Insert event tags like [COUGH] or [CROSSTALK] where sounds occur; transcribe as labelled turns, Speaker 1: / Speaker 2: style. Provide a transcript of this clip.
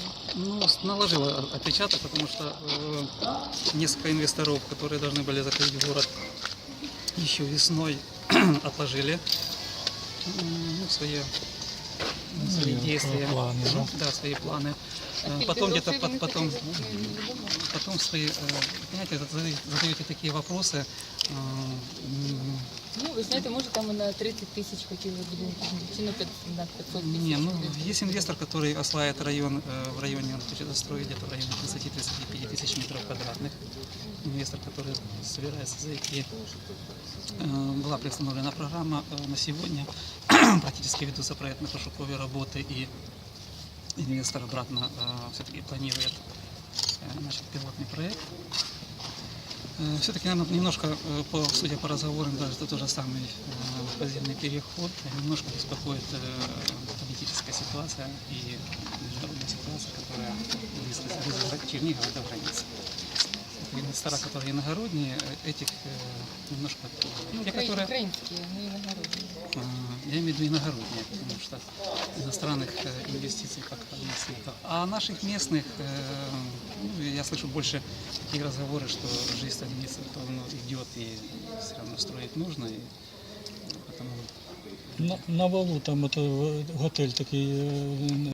Speaker 1: плані?
Speaker 2: Ну, с- наложила отпечаток, потому что э, несколько инвесторов, которые должны были заходить в город еще весной, [CLEARS THROAT] отложили м, ну, свои, свои
Speaker 3: Ну,
Speaker 2: действия.
Speaker 3: планы, да?
Speaker 2: Ну, да, свои планы.
Speaker 1: А
Speaker 2: Э,
Speaker 1: скільки
Speaker 2: Потом где-то
Speaker 1: грошей вони
Speaker 2: под- потом,
Speaker 1: хотять? Невідомо.
Speaker 2: потом свои, э, понимаете, задаете, задаете такие вопросы. э, м,
Speaker 1: Ну, ви знаєте, може там і на 30 тисяч хотіли будинки, чи на 500 на 500 тисяч.
Speaker 2: Не, ну есть инвестор, который осваивает район, э, в районе, он хочет застроить где-то в районе 30-35 тысяч метров квадратных. Инвестор, который собирается зайти. Э, Была представлена программа э, на сегодня. [CLEARS THROAT] Практически ведутся проектно-пошуковые работы и инвестор обратно все-таки планирует э, начать пилотный проект. Все-таки, наверное, немножко, э, по, судя по разговорам, даже это тот же самый э, подземный переход, э, немножко беспокоит э, политическая ситуация и международная ситуация, которая близко близко к Чернигову до границы. Это Инвестора, которые иногородние, э, этих э, немножко, ну, те,
Speaker 1: Украї-
Speaker 2: которые,
Speaker 1: Українські, ну і нагородні.
Speaker 2: э, я имею в виду иногородние, потому что иностранных э, инвестиций пока не слыхал. А наших местных, э, ну, я слышу больше такие разговоры, что жизнь становится давно идет и все равно строить нужно. И потому
Speaker 3: На, на валу там ото, готель такий е,